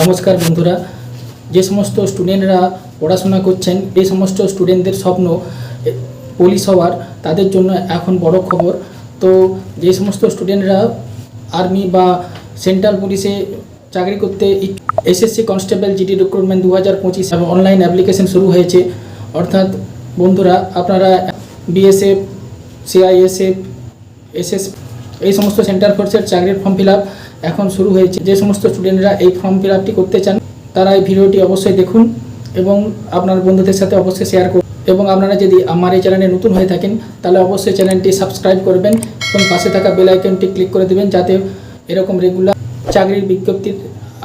নমস্কার বন্ধুরা। যে সমস্ত স্টুডেন্টরা পড়াশোনা করছেন এই সমস্ত স্টুডেন্টদের স্বপ্ন পুলিশ হওয়ার, তাদের জন্য এখন বড় খবর। তো যে সমস্ত স্টুডেন্টরা আর্মি বা সেন্ট্রাল পুলিশে চাকরি করতে এসএসসি কনস্টেবল জিডি রিক্রুটমেন্ট দু হাজার পঁচিশ অনলাইন অ্যাপ্লিকেশন শুরু হয়েছে। অর্থাৎ বন্ধুরা, আপনারা বিএসএফ সিআইএসএফ এসএস এই সমস্ত সেন্টার ফোর্সের চাকরির ফর্ম ফিল এখন শুরু হয়েছে। যে সমস্ত স্টুডেন্টরা এই ফর্ম ফিল করতে চান, তারা এই ভিডিওটি অবশ্যই দেখুন এবং আপনার বন্ধুদের সাথে অবশ্যই শেয়ার করুন। এবং আপনারা যদি আমার এই চ্যানেলে নতুন হয়ে থাকেন, তাহলে অবশ্যই চ্যানেলটি সাবস্ক্রাইব করবেন এবং পাশে থাকা বেল আইকনটি ক্লিক করে দেবেন যাতে এরকম রেগুলার চাকরির বিজ্ঞপ্তির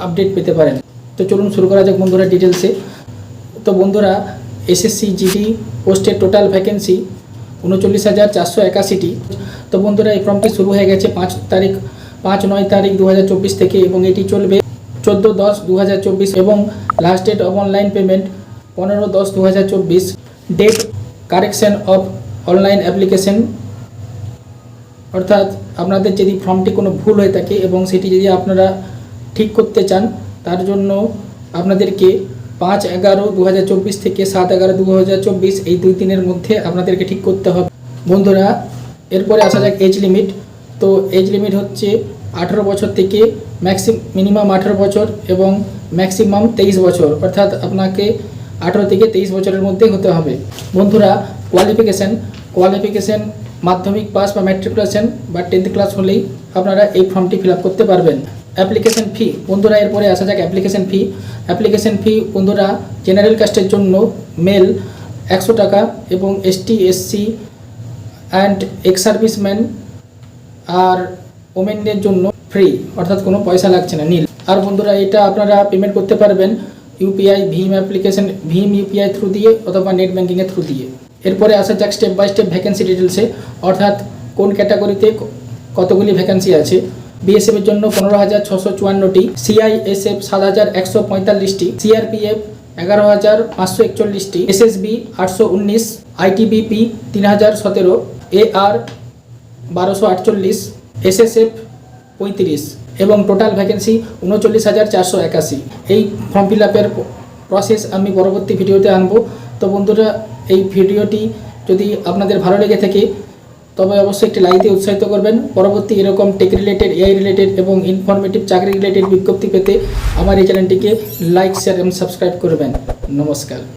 আপডেট পেতে পারেন। তো চলুন শুরু করা যাক বন্ধুরা ডিটেলসে তো বন্ধুরা এসএসসি জিডি পোস্টের টোটাল ভ্যাকেন্সি উনচল্লিশ হাজার চারশো একাশিটি। তো বন্ধুরা, এই ফর্মটি শুরু হয়ে গেছে পাঁচ তারিখ, পাঁচ নয় তারিখ দু হাজার চব্বিশ থেকে এবং এটি চলবে চোদ্দ দশ দু এবং last date of online payment পনেরো দশ দু date correction of online application অর্থাৎ আপনাদের যদি ফর্মটি কোনো ভুল হয়ে থাকে এবং সেটি যদি আপনারা ঠিক করতে চান, তার জন্য আপনাদেরকে পাঁচ এগারো দু থেকে সাত এগারো দু এই দুই দিনের মধ্যে আপনাদেরকে ঠিক করতে হবে। বন্ধুরা, এরপরে আসা যাক এজ লিমিট তো এজ লিমিট হচ্ছে আঠেরো বছর থেকে ম্যাক্সিম মিনিমাম আঠেরো বছর এবং ম্যাক্সিমাম তেইশ বছর। অর্থাৎ আপনাকে আঠেরো থেকে তেইশ বছরের মধ্যে হতে হবে। বন্ধুরা কোয়ালিফিকেশান কোয়ালিফিকেশান মাধ্যমিক পাস বা ম্যাট্রিকুলেশন বা টেন্থ ক্লাস হলেই আপনারা এই ফর্মটি ফিল করতে পারবেন। অ্যাপ্লিকেশন ফি বন্ধুরা, এরপরে আসা যাক অ্যাপ্লিকেশন ফি অ্যাপ্লিকেশন ফি বন্ধুরা জেনারেল কাস্টের জন্য মেল একশো টাকা এবং ST SC and ex serviceman আর ওমেনদের জন্য ফ্রি অর্থাৎ কোনো পয়সা লাগছে না, নীল। আর বন্ধুরা, এটা আপনারা পেমেন্ট করতে পারবেন UPI Bhim application Bhim UPI through দিয়ে অথবা নেট ব্যাঙ্কিংয়ের থ্রু দিয়ে। এরপরে আসা যাক স্টেপ বাই স্টেপ ভ্যাকেন্সি ডিটেলসে অর্থাৎ কোন ক্যাটাগরিতে কতগুলি ভ্যাকেন্সি আছে? বিএসএফ এর জন্য পনেরো হাজার ছশো চুয়ান্নটি সিআইএসএফ সাত হাজার একশো পঁয়তাল্লিশটি সিআরপিএফ এগারো হাজার পাঁচশো একচল্লিশটি এসএসবি আটশো উনিশ আইটিবিপি তিন হাজার সতেরো এআর বারোশো আটচল্লিশ এসএসএফ পঁয়ত্রিশ এবং টোটাল ভ্যাকেন্সি উনচল্লিশ হাজার চারশো একাশি। এই ফর্ম ফিল আপের প্রসেস আমি পরবর্তী ভিডিওতে আনব। তো বন্ধুরা, এই ভিডিওটি যদি আপনাদের ভালো লেগে থাকে, তবে অবশ্যই একটি লাইক দিয়ে উৎসাহিত করবেন। পরবর্তী এরকম টেক রিলেটেড এআই রিলেটেড এবং ইনফরমেটিভ চাকরি রিলেটেড বিজ্ঞপ্তি পেতে আমার এই চ্যানেলটিকে লাইক শেয়ার এবং সাবস্ক্রাইব করবেন। নমস্কার।